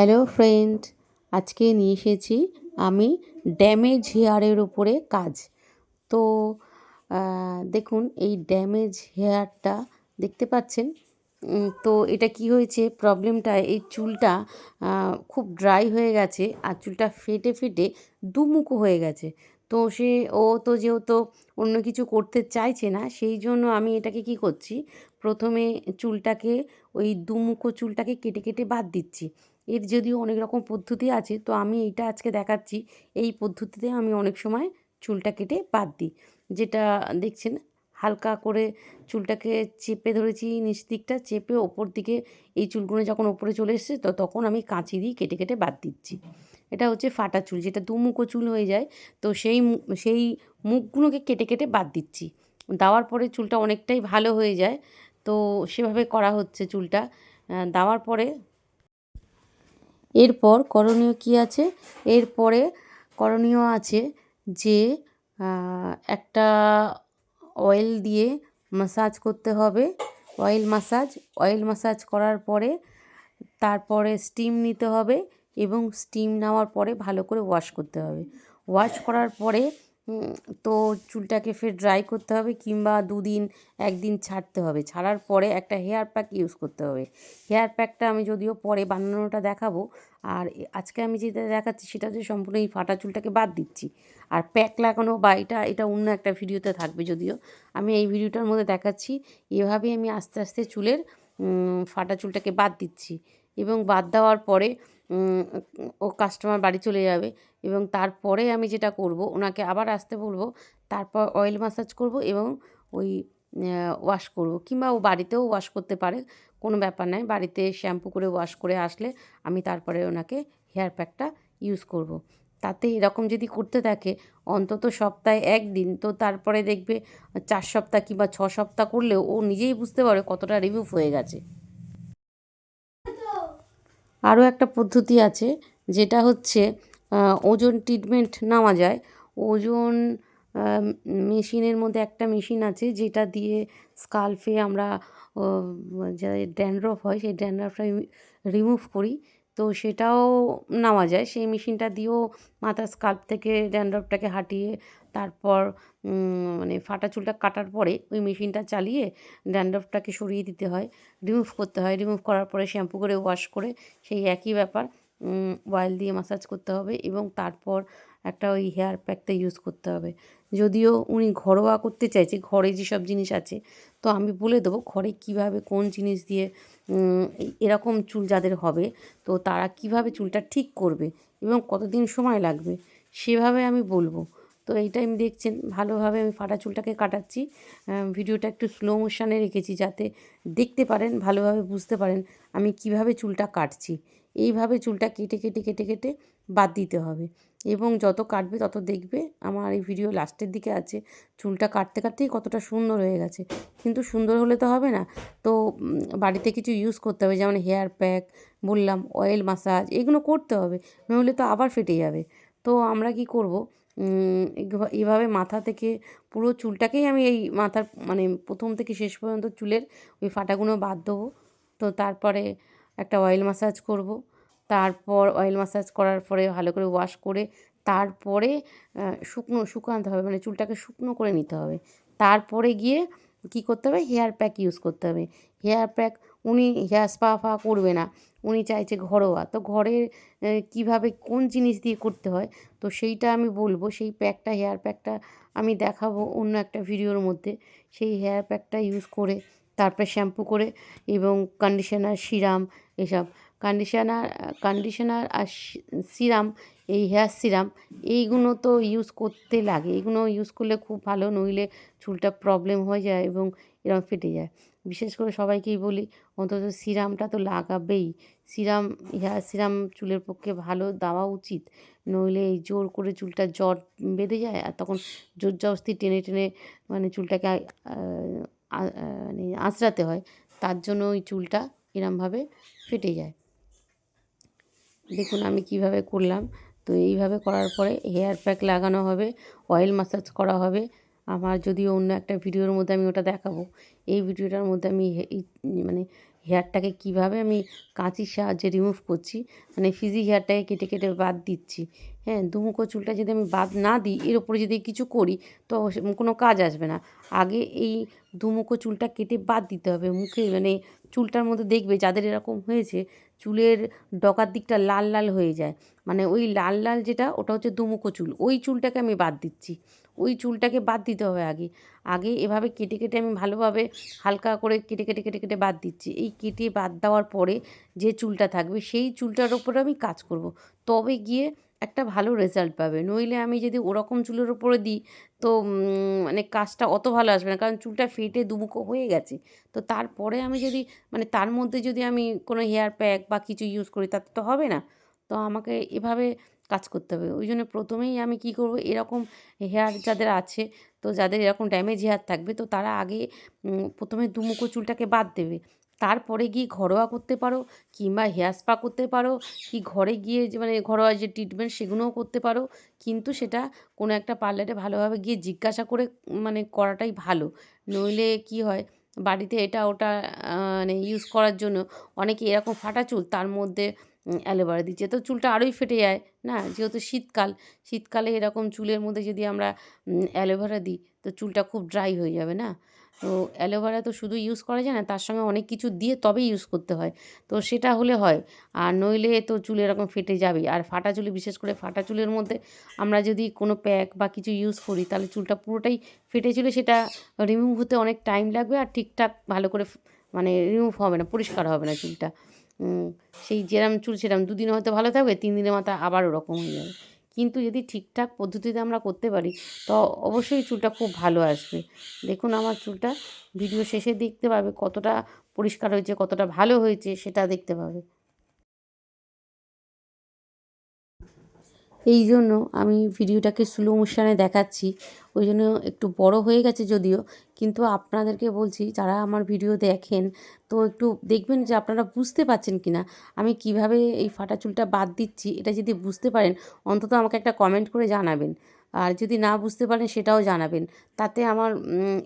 Hello friend, আজকে নিয়ে এসেছি আমি ড্যামেজ হেয়ারের উপরে কাজ। তো দেখুন এই ড্যামেজ হেয়ারটা দেখতে পাচ্ছেন? তো এটা কি হয়েছে? প্রবলেমটা, এই চুলটা খুব ড্রাই হয়ে গেছে আর চুলটা ফেটে ফেটে দুমুখো হয়ে গেছে। তো সে, ও তো যেহেতু অন্য কিছু করতে চাইছে না, সেই জন্য আমি এটাকে কি করছি? প্রথমে চুলটাকে, ওই দুমুখো চুলটাকে কেটে কেটে বাদ দিচ্ছি। এর যদিও অনেক রকম পদ্ধতি আছে, তো আমি এইটা আজকে দেখাচ্ছি। এই পদ্ধতিতে আমি অনেক সময় চুলটা কেটে বাদ দিই। যেটা দেখছেন, হালকা করে চুলটাকে চেপে ধরেছি, নিচ দিকটা চেপে ওপর দিকে এই চুলগুলো যখন ওপরে চলে এসছে, তো তখন আমি কাঁচি দিয়ে কেটে কেটে বাদ দিচ্ছি। এটা হচ্ছে ফাটা চুল, যেটা দুমুখো চুল হয়ে যায়, তো সেই সেই মুখগুলোকে কেটে কেটে বাদ দিচ্ছি। দেওয়ার পরে চুলটা অনেকটাই ভালো হয়ে যায়, তো সেভাবে করা হচ্ছে চুলটা। দেওয়ার পরে এরপর করণীয় কি আছে? এরপরে করণীয় আছে যে একটা অয়েল দিয়ে মাসাজ করতে হবে। অয়েল মাসাজ অয়েল মাসাজ করার পরে তারপরে স্টিম নিতে হবে এবং স্টিম নেওয়ার পরে ভালো করে ওয়াশ করতে হবে। ওয়াশ করার পরে তো চুলটাকে ফের ড্রাই করতে হবে কিংবা দুদিন, একদিন ছাড়তে হবে। ছাড়ার পরে একটা হেয়ার প্যাক ইউজ করতে হবে। হেয়ার প্যাকটা আমি যদিও পরে বানানোটা দেখাবো, আর আজকে আমি যেটা দেখাচ্ছি সেটা হচ্ছে সম্পূর্ণ এই ফাটা চুলটাকে বাদ দিচ্ছি। আর প্যাক লাগানো বা এটা এটা অন্য একটা ভিডিওতে থাকবে যদিও। আমি এই ভিডিওটার মধ্যে দেখাচ্ছি, এভাবেই আমি আস্তে আস্তে চুলের ফাটা চুলটাকে বাদ দিচ্ছি। এবং বাদ দেওয়ার পরে ও কাস্টমার বাড়ি চলে যাবে এবং তারপরে আমি যেটা করব, ওনাকে আবার আসতে বলব, তারপর অয়েল ম্যাসাজ করব এবং ওই ওয়াশ করব। কিংবা ও বাড়িতেও ওয়াশ করতে পারে, কোনো ব্যাপার নয় বাড়িতে শ্যাম্পু করে ওয়াশ করে আসলে আমি তারপরে ওনাকে হেয়ার প্যাকটা ইউজ করব। তাতে এরকম যদি করতে থাকে, অন্তত সপ্তাহে একদিন, তো তারপরে দেখবে চার সপ্তাহ কিংবা ছ সপ্তাহ করলেও ও নিজেই বুঝতে পারে কতটা রিমুভ হয়ে গেছে। আরও একটা পদ্ধতি আছে, যেটা হচ্ছে ওজন ট্রিটমেন্ট নেওয়া যায়। ওজন মেশিনের মধ্যে একটা মেশিন আছে, যেটা দিয়ে স্কাল্পে আমরা যে ড্যান্ড্রফ হয়, সেই ড্যানড্রফটা রিমুভ করি। তো সেটাও নেওয়া যায়। সেই মেশিনটা দিয়েও মাথার স্কাল্প থেকে ড্যান্ড্রফটাকে হাঁটিয়ে তারপর মানে ফাটা চুলটা কাটার পরে ওই মেশিনটা চালিয়ে ড্যান্ড্রফটাকে সরিয়ে দিতে হয়। রিমুভ করতে হয়। রিমুভ করার পরে শ্যাম্পু করে ওয়াশ করে সেই একই ব্যাপার অয়েল দিয়ে মাসাজ করতে হবে এবং তারপর একটা ওই হেয়ার প্যাকটা ইউজ করতে হবে। যদিও উনি ঘরোয়া করতে চাইছে, ঘরে যেসব জিনিস আছে, তো আমি বলে দেবো ঘরে কীভাবে কোন জিনিস দিয়ে এরকম চুল যাদের হবে, তো তারা কীভাবে চুলটা ঠিক করবে এবং কতদিন সময় লাগবে, সেভাবে আমি বলব। তো এইটা আমি দেখছেন, ভালোভাবে আমি ফাটা চুলটাকে কাটাচ্ছি ভিডিওটা একটু স্লো মোশানে রেখেছি যাতে দেখতে পারেন, ভালোভাবে বুঝতে পারেন আমি কীভাবে চুলটা কাটছি। এইভাবে চুলটা কেটে কেটে কেটে কেটে বাদ দিতে হবে। এবং যত কাটবে তত দেখবে আমার এই ভিডিও লাস্টের দিকে আছে, চুলটা কাটতে, কাটতেই কতটা সুন্দর হয়ে গেছে। কিন্তু সুন্দর হলে তো হবে না। তো বাড়িতে কিছু ইউজ করতে হবে, যেমন হেয়ার প্যাক বললাম অয়েল মাসাজ এগুলো করতে হবে, নইলে তো আবার ফেটে যাবে। তো আমরা কি করব? এইভাবে মাথা থেকে পুরো চুলটাকেই আমি এই মাথার মানে প্রথম থেকে শেষ পর্যন্ত চুলের ওই ফাটাগুলো বাদ দেবো। তো তারপরে একটা অয়েল মাসাজ করব। তারপর অয়েল মাসাজ করার পরে ভালো করে ওয়াশ করে তারপরে শুকনো শুকাতে হবে। মানে চুলটাকে শুকনো করে নিতে হবে। তারপরে গিয়ে কী করতে হবে? হেয়ার প্যাক ইউজ করতে হবে। হেয়ার প্যাক উনি হেয়ার স্পা ফা করবে না। উনি চাইছে ঘরোয়া। তো আহ, কীভাবে কোন জিনিস দিয়ে করতে হয়? তো সেইটা আমি বলব। সেই প্যাকটা হেয়ার প্যাকটা আমি দেখাবো অন্য একটা ভিডিওর মধ্যে। সেই হেয়ার প্যাকটা ইউজ করে তারপরে শ্যাম্পু করে এবং কন্ডিশনার সিরাম এসব। কন্ডিশনার কন্ডিশনার আর সিরাম এই হেয়ার সিরাম এইগুলো তো ইউজ করতে লাগে। এগুলো ইউজ করলে খুব ভালো, নইলে চুলটা প্রবলেম হয়ে যায় এবং এরকম ফেটে যায়। বিশেষ করে সবাইকেই বলি, অন্তত সিরামটা তো লাগাবেই। সিরাম হেয়ার সিরাম চুলের পক্ষে ভালো, দেওয়া উচিত। নইলে এই জোর করে চুলটা জট বেঁধে যায় আর তখন জোর জবস্তি টেনে টেনে মানে চুলটাকে মানে আঁচড়াতে হয়, তার জন্য ওই চুলটা এরমভাবে ফেটে যায়। দেখুন আমি কীভাবে করলাম। তো এইভাবে করার পরে হেয়ার প্যাক লাগানো হবে অয়েল মাসাজ করা হবে। আমার যদিও অন্য একটা ভিডিওর মধ্যে আমি ওটা দেখাবো। এই ভিডিওটার মধ্যে আমি মানে হেয়ারটাকে কীভাবে আমি কাঁচির সাহায্যে রিমুভ করছি মানে ফিজি হেয়ারটাকে কেটে কেটে বাদ দিচ্ছি। হ্যাঁ দুমুখো চুলটা যদি আমি বাদ না দিই, এর ওপরে যদি কিছু করি, তো কোনো কাজ আসবে না। আগে এই দুমুখো চুলটা কেটে বাদ দিতে হবে। মুখে মানে চুলটার মধ্যে দেখবে যাদের এরকম হয়েছে, চুলের ডকার দিকটা লাল লাল হয়ে যায়। মানে ওই লাল লাল যেটা, ওটা হচ্ছে দুমুখো চুল। ওই চুলটাকে আমি বাদ দিচ্ছি। ওই চুলটাকে বাদ দিতে হবে আগে। আগে এভাবে কেটে কেটে আমি ভালোভাবে হালকা করে কেটে কেটে কেটে কেটে বাদ দিচ্ছি। এই কেটে বাদ দেওয়ার পরে যে চুলটা থাকবে সেই চুলটার ওপরে আমি কাজ করব। তবে গিয়ে একটা ভালো রেজাল্ট পাবে। নইলে আমি যদি ওরকম চুলের ওপরে দিই, তো মানে কাজটা অত ভালো আসবে না। কারণ চুলটা ফেটে দুমুখো হয়ে গেছে। তো তারপরে আমি যদি মানে তার মধ্যে যদি আমি কোনো হেয়ার প্যাক বা কিছু ইউজ করি, তাতে তো হবে না। তো আমাকে এভাবে কাজ করতে হবে। ওই জন্য প্রথমেই আমি কি করব, এরকম হেয়ার যাদের আছে, তো যাদের এরকম ড্যামেজ হেয়ার থাকবে, তো তারা আগে প্রথমে দুমুখো চুলটাকে বাদ দেবে। তারপরে গিয়ে ঘরোয়া করতে পারো, কিংবা হেয়ার স্পা করতে পারো, কি ঘরে গিয়ে যে মানে ঘরোয়া যে ট্রিটমেন্ট সেগুলোও করতে পারো। কিন্তু সেটা কোনো একটা পার্লারে ভালোভাবে গিয়ে জিজ্ঞাসা করে মানে করাটাই ভালো। নইলে কি হয়, বাড়িতে এটা ওটা মানে ইউজ করার জন্য অনেকে এরকম ফাটা চুল, তার মধ্যে অ্যালোভেরা দিচ্ছে। তো চুলটা আরোই ফেটে যায়, না? যেহেতু শীতকাল, শীতকালে এরকম চুলের মধ্যে যদি আমরা অ্যালোভেরা দিই, তো চুলটা খুব ড্রাই হয়ে যাবে, না? তো অ্যালোভেরা তো শুধু ইউজ করা যায় না, তার সঙ্গে অনেক কিছু দিয়ে তবেই ইউজ করতে হয়। তো সেটা হলে হয়, আর নইলে তো চুল এরকম ফেটে যাবে আর ফাটা চুলে, বিশেষ করে ফাটা চুলের মধ্যে আমরা যদি কোনো প্যাক বা কিছু ইউজ করি, তাহলে চুলটা পুরোটাই ফেটে চুলে সেটা রিমুভ হতে অনেক টাইম লাগবে, আর ঠিকঠাক ভালো করে মানে রিমুভ হবে না, পরিষ্কার হবে না চুলটা। সেই যেরম চুল সেরম, দুদিন হয়তো ভালো থাকবে, তিন দিনের মাথা আবার ওরকম হয়ে যাবে। কিন্তু যদি ঠিকঠাক পদ্ধতিতে আমরা করতে পারি, তো অবশ্যই চুলটা খুব ভালো আসবে। দেখুন আমার চুলটা, ভিডিও শেষে দেখতে পাবে কতটা পরিষ্কার হয়েছে, কতটা ভালো হয়েছে, সেটা দেখতে পাবে। এই জন্য আমি ভিডিওটাকে স্লো মোশানে দেখাচ্ছি। ওই জন্য একটু বড় হয়ে গেছে যদিও, কিন্তু আপনাদেরকে বলছি, যারা আমার ভিডিও দেখেন, তো একটু দেখবেন যে আপনারা বুঝতে পারছেন কি না আমি কীভাবে এই ফাটা চুলটা বাদ দিচ্ছি, এটা যদি বুঝতে পারেন, অন্তত আমাকে একটা কমেন্ট করে জানাবেন। আর যদি না বুঝতে পারেন সেটাও জানাবেন। তাতে আমার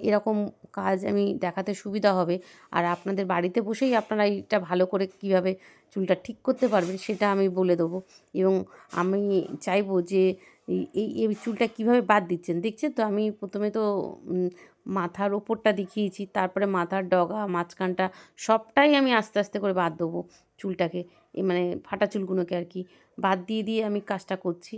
এরকম কাজ আমি দেখাতে সুবিধা হবে। আর আপনাদের বাড়িতে বসেই আপনারা এইটা ভালো করে কীভাবে চুলটা ঠিক করতে পারবেন সেটা আমি বলে দেবো। এবং আমি চাইব যে এই এই চুলটা কীভাবে বাদ দিচ্ছেন? দেখছেন তো আমি প্রথমে তো মাথার ওপরটা দেখিয়েছি, তারপরে মাথার ডগা, মাঝখানটা সবটাই আমি আস্তে আস্তে করে বাদ দেবো চুলটাকে। মানে ফাটা চুলগুলোকে আর কি। বাদ দিয়ে দিয়ে আমি কাজটা করছি।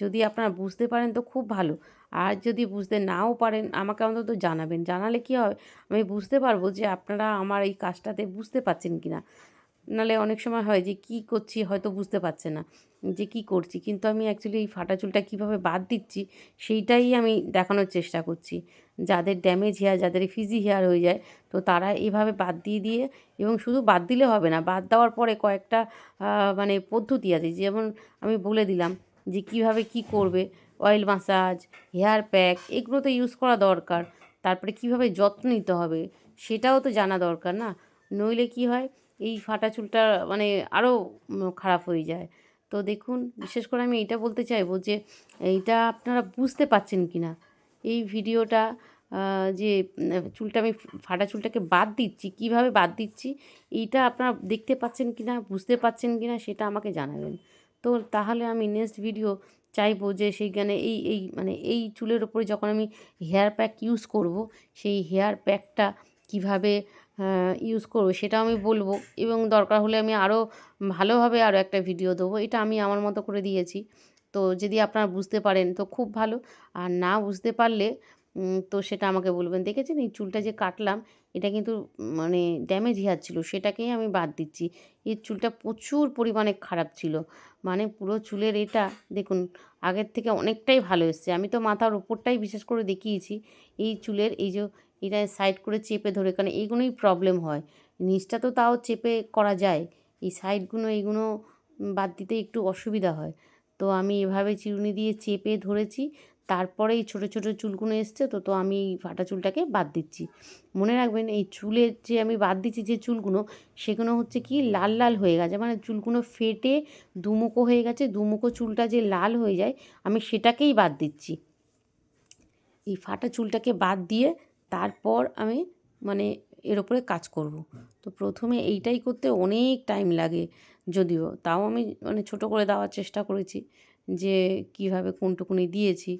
যদি আপনারা বুঝতে পারেন তো খুব ভালো। আর যদি বুঝতে নাও পারেন, আমাকে অন্তত জানাবেন। জানালে কী হবে আমি বুঝতে পারব যে আপনারা আমার এই কাজটাতে বুঝতে পারছেন কি না। নাহলে অনেক সময় হয় যে কী করছি হয়তো বুঝতে পারছে না, যে কী করছি। কিন্তু আমি অ্যাকচুয়ালি এই ফাটা চুলটা কীভাবে বাদ দিচ্ছি, সেইটাই আমি দেখানোর চেষ্টা করছি। যাদের ড্যামেজ হেয়ার যাদের ফিজি হেয়ার হয়ে যায়, তো তারা এভাবে বাদ দিয়ে দিয়ে এবং শুধু বাদ দিলে হবে না, বাদ দেওয়ার পরে কয়েকটা মানে পদ্ধতি আছে। যেমন আমি বলে দিলাম যে কীভাবে কি করবে অয়েল মাসাজ হেয়ার প্যাক এগুলো তো ইউজ করা দরকার। তারপরে কীভাবে যত্ন নিতে হবে, সেটাও তো জানা দরকার না। নইলে কি হয়, এই ফাটা চুলটা মানে আরও খারাপ হয়ে যায়। তো দেখুন, বিশেষ করে আমি এটা বলতে চাইব যে, এইটা আপনারা বুঝতে পারছেন কি না এই ভিডিওটা যে চুলটা আমি ফাটা চুলটাকে বাদ দিচ্ছি, কীভাবে বাদ দিচ্ছি, এইটা আপনারা দেখতে পাচ্ছেন কি না বুঝতে পারছেন কি না সেটা আমাকে জানাবেন। তো তাহলে আমি নেক্সট ভিডিও চাইব যে সেইখানে এই এই মানে এই চুলের ওপরে যখন আমি হেয়ার প্যাক ইউজ করব, সেই হেয়ার প্যাকটা কীভাবে ইউজ করব সেটাও আমি বলব এবং দরকার হলে আমি আরও ভালোভাবে আরও একটা ভিডিও দেবো। এটা আমি আমার মতো করে দিয়েছি। তো যদি আপনারা বুঝতে পারেন তো খুব ভালো। আর না বুঝতে পারলে তো সেটা আমাকে বলবেন। দেখেছেন? এই চুলটা যে কাটলাম, এটা কিন্তু মানে ড্যামেজ হেয়ার ছিল সেটাকেই আমি বাদ দিচ্ছি। এই চুলটা প্রচুর পরিমাণে খারাপ ছিল। মানে পুরো চুলের এটা, দেখুন, আগের থেকে অনেকটাই ভালো এসছে। আমি তো মাথার উপরটাই বিশেষ করে দেখিয়েছি। এই চুলের এই যে, এটা সাইড করে চেপে ধরে, কারণ এইগুলোই প্রবলেম হয়। নিচটা তো তাও চেপে করা যায়। এই সাইডগুলো এইগুলো বাদ দিতে একটু অসুবিধা হয়। তো আমি এভাবে চিরুনি দিয়ে চেপে ধরেছি। তারপরে এই ছোটো ছোটো চুলগুলো এসছে, তো তো আমি ফাটা চুলটাকে বাদ দিচ্ছি। মনে রাখবেন, এই চুলের যে আমি বাদ দিচ্ছি যে চুলগুলো, সেগুলো হচ্ছে কি লাল লাল হয়ে গেছে। মানে চুলগুলো ফেটে দুমুখো হয়ে গেছে, দুমুখো চুলটা যে লাল হয়ে যায়, আমি সেটাকেই বাদ দিচ্ছি। এই ফাটা চুলটাকে বাদ দিয়ে তারপর আমি মানে এর ওপরে কাজ করব। তো প্রথমে এইটাই করতে অনেক টাইম লাগে যদিও, তাও আমি মানে ছোটো করে দেওয়ার চেষ্টা করেছি যে কীভাবে কোনটুকুনি দিয়েছি।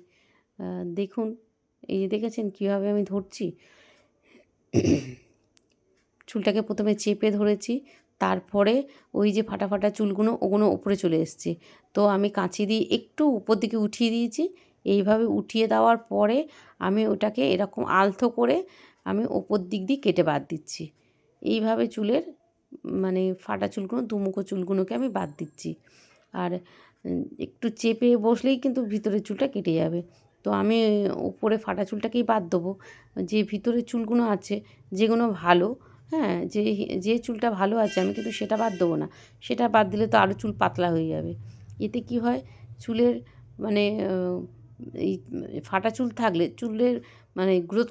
দেখুন, এই যে দেখেছেন কীভাবে আমি ধরছি? চুলটাকে প্রথমে চেপে ধরেছি, তারপরে ওই যে ফাটা ফাটা চুলগুলো, ওগুলো ওপরে চলে এসছে। তো আমি কাঁচি দিয়ে একটু উপর দিকে উঠিয়ে দিয়েছি। এইভাবে উঠিয়ে দেওয়ার পরে আমি ওটাকে এরকম আলতো করে আমি ওপর দিক দিয়ে কেটে বাদ দিচ্ছি। এইভাবে চুলের মানে ফাটা চুলগুলো, দুমুখো চুলগুলোকে আমি বাদ দিচ্ছি। আর একটু চেপে বসলেই কিন্তু ভিতরের চুলটা কেটে যাবে। তো আমি উপরে ফাটা চুলটাকেই বাদ দেবো। যে ভিতরের চুলগুলো আছে, যেগুলো ভালো হ্যাঁ যে যে চুলটা ভালো আছে আমি কিন্তু সেটা বাদ দেবো না। সেটা বাদ দিলে তো আরও চুল পাতলা হয়ে যাবে। এতে কি হয়? চুলের মানে এই ফাটা চুল থাকলে চুলের মানে গ্রোথ